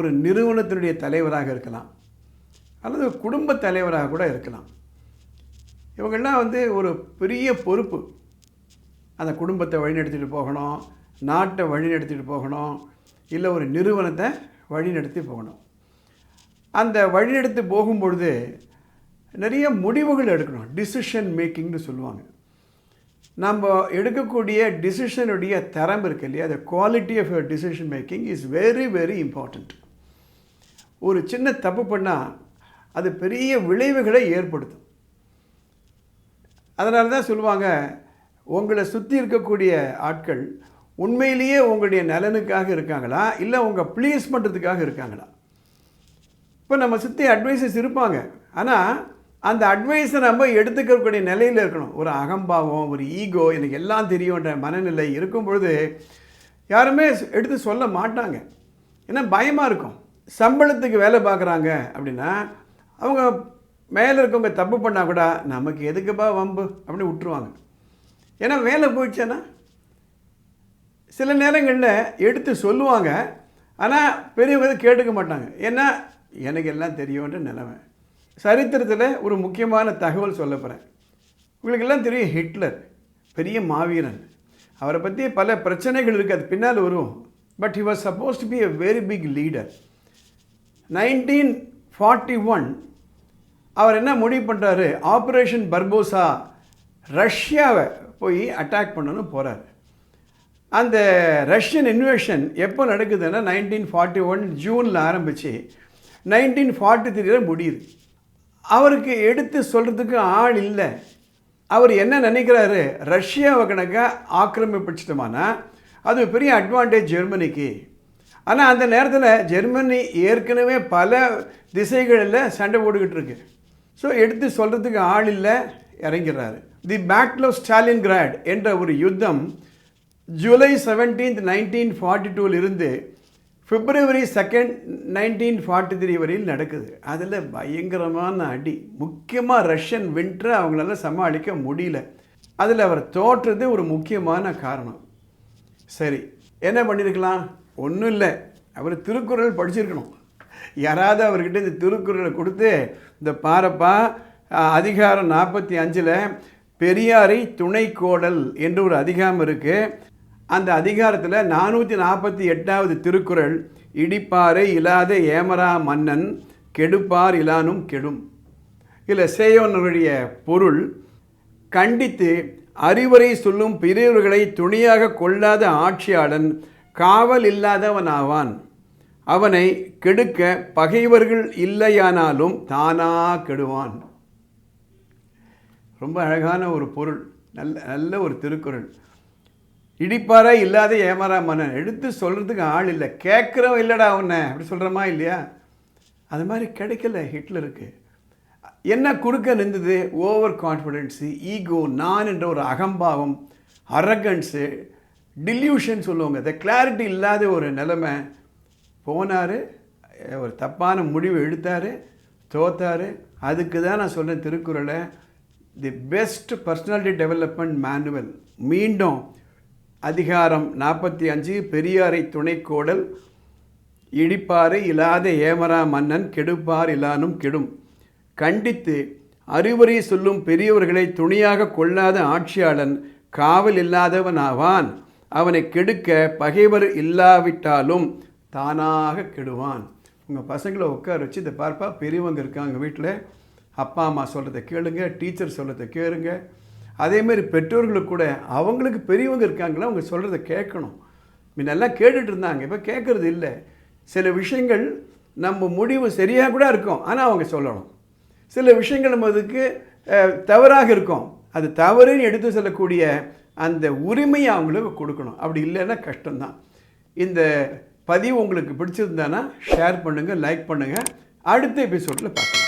ஒரு நிறுவனத்தினுடைய தலைவராக இருக்கலாம். அல்லது குடும்ப தலைவராக கூட இருக்கலாம். இவங்கெல்லாம் வந்து ஒரு பெரிய பொறுப்பு. அந்த குடும்பத்தை வழிநடத்திட்டு போகணும் நாட்டை வழிநடத்திட்டு போகணும் இல்லை ஒரு நிறுவனத்தை வழிநடத்தி போகணும். அந்த வழிநடத்தி போகும்பொழுது நிறைய முடிவுகள் எடுக்கணும். டிசிஷன் மேக்கிங்னு சொல்லுவாங்க. நம்ம எடுக்கக்கூடிய டிசிஷனுடைய தரம் இருக்கு இல்லையா? அந்த quality of your decision making is very very important ஒரு சின்ன தப்பு பண்ணால் அது பெரிய விளைவுகளை ஏற்படுத்தும். அதனால தான் சொல்லுவாங்க உங்களை சுற்றி இருக்கக்கூடிய ஆட்கள் உண்மையிலேயே உங்களுடைய நலனுக்காக இருக்காங்களா? இல்லை உங்கள் ப்ளீஸ் பண்ணுறதுக்காக இருக்காங்களா? இப்போ நம்ம சுற்றி அட்வைசஸ் இருப்பாங்க. ஆனால் அந்த அட்வைஸை நம்ம எடுத்துக்கக்கூடிய நிலையில் இருக்கணும். ஒரு அகம்பாவம் ஒரு ஈகோ எனக்கு எல்லாம் தெரியுன்ற மனநிலை இருக்கும் பொழுது யாருமே எடுத்து சொல்ல மாட்டாங்க. ஏன்னா பயமாக இருக்கும். சம்பளத்துக்கு வேலை பார்க்குறாங்க அப்படின்னா அவங்க மேலே இருக்கவங்க தப்பு பண்ணால் கூட நமக்கு எதுக்குப்பா வம்பு அப்படின்னு விட்டுருவாங்க. ஏன்னா வேலை போயிடுச்சேன்னா சில நேரங்களில் எடுத்து சொல்லுவாங்க ஆனால் பெரியவங்க எதுவும் கேட்டுக்க மாட்டாங்க. ஏன்னா எனக்கு எல்லாம் தெரியும்ன்ற நிலைமை. சரித்திரத்தில் ஒரு முக்கியமான தகவல் சொல்ல போகிறேன் உங்களுக்கெல்லாம் தெரியும் ஹிட்லர் பெரிய மாவீரன். அவரை பற்றி பல பிரச்சனைகள் இருக்குது அது பின்னால் வரும். But he was suppose to be a very big leader nineteen forty one அவர் என்ன முடிவு பண்ணுறாரு ஆப்ரேஷன் பர்போசா ரஷ்யாவை போய் அட்டாக் பண்ணணும் போகிறார் அந்த ரஷ்யன் இன்வேஷன் எப்போ நடக்குதுன்னா நைன்டீன் ஃபார்ட்டி ஒன் ஜூனில் ஆரம்பித்து நைன்டீன் ஃபார்ட்டி த்ரீல முடியுது. அவருக்கு எடுத்து சொல்கிறதுக்கு ஆள் இல்லை. அவர் என்ன நினைக்கிறாரு? ரஷ்யாவை கணக்காக ஆக்கிரமிப்பிச்சிட்டோமானா அது பெரிய அட்வான்டேஜ் ஜெர்மனிக்கு ஆனால் அந்த நேரத்தில் ஜெர்மனி ஏற்கனவே பல திசைகளில் சண்டை போட்டுக்கிட்டு இருக்கு. ஸோ எடுத்து சொல்கிறதுக்கு ஆள் இல்லை இறங்கிறாரு the battle of Stalingrad என்ற ஒரு யுத்தம் July seventeenth nineteen forty டூவிலிருந்து February second nineteen forty three வரையில் நடக்குது. அதில் பயங்கரமான அடி. முக்கியமாக ரஷ்யன் வின்டரை அவங்களால சமாளிக்க முடியல. அதில் அவர் தோற்றது ஒரு முக்கியமான காரணம். சரி என்ன பண்ணியிருக்கலாம் ஒன்றும் இல்லை. அவர் திருக்குறள் படிச்சிருக்கணும். யாராவது அவர்கிட்ட இந்த திருக்குறளை கொடுத்து இந்த பாரப்பா அதிகாரம் நாற்பத்தி அஞ்சில் பெரியாரை துணைக்கோடல் என்று ஒரு அதிகாரம் இருக்குது அந்த அதிகாரத்தில் நானூற்றி நாற்பத்தி எட்டாவது திருக்குறள் இடிப்பாரை இல்லாத ஏமரா மன்னன் கெடுப்பார் இலானும் கெடும் இதில் சேயோனருடைய பொருள் கண்டித்து அறிவுரை சொல்லும் பெரியவர்களை துணியாக கொள்ளாத ஆட்சியாளன் காவல் இல்லாதவன் ஆவான் அவனை கெடுக்க பகைவர்கள் இல்லையானாலும் தானா கெடுவான். ரொம்ப அழகான ஒரு பொருள் நல்ல நல்ல ஒரு திருக்குறள். இடிப்பாரா இல்லாத ஏமாறா மன்னன். எடுத்து சொல்கிறதுக்கு ஆள் இல்லை. கேட்குறவன் இல்லைடா உன்னை. அப்படி சொல்கிறோமா இல்லையா? அது மாதிரி கிடைக்கல ஹிட்லருக்கு. என்ன குறுக்க நின்றது? ஓவர் கான்ஃபிடென்ஸு ஈகோ நான் என்ற ஒரு அகம்பாவம் அரகன்ஸு டில்யூஷன் சொல்லுவாங்க. த கிளாரிட்டி இல்லாத ஒரு நிலைமை போனார் ஒரு தப்பான முடிவு எடுத்தார் தோத்தார். அதுக்கு தான் நான் சொல்கிறேன் திருக்குறளை. The best personality development manual மீண்டும் அதிகாரம் நாற்பத்தி அஞ்சு பெரியாரை துணைக்கோடல். இடிப்பாறு இல்லாத ஏமரா மன்னன் கெடுப்பார் இல்லானும் கெடும். கண்டித்து அறிவுரை சொல்லும் பெரியவர்களை துணியாக கொள்ளாத ஆட்சியாளன் காவல் இல்லாதவன் ஆவான் அவனை கெடுக்க பகைவர் இல்லாவிட்டாலும் தானாக கெடுவான். உங்கள் பசங்களை உட்கார வச்சு இதை பார்ப்பா பெரியவங்க இருக்காங்க வீட்டில் அப்பா அம்மா சொல்கிறத கேளுங்க டீச்சர் சொல்கிறத கேளுங்க. அதேமாரி பெற்றோர்களுக்கு கூட அவங்களுக்கு பெரியவங்க இருக்காங்களா அவங்க சொல்கிறத கேட்கணும். முன்னெல்லாம் கேட்டுட்டு இருந்தாங்க இப்போ கேட்குறது இல்லை. சில விஷயங்கள் நம்ம முடிவு சரியாக கூட இருக்கும் ஆனால் அவங்க சொல்லணும். சில விஷயங்கள் நம்ம அதுக்கு தவறாக இருக்கும். அது தவறுன்னு எடுத்து சொல்லக்கூடிய அந்த உரிமையை அவங்களுக்கு கொடுக்கணும். அப்படி இல்லைன்னா கஷ்டம்தான். இந்த பதிவு உங்களுக்கு பிடிச்சிருந்தானா ஷேர் பண்ணுங்கள் லைக் பண்ணுங்கள் அடுத்த எபிசோடில் பார்க்கலாம்.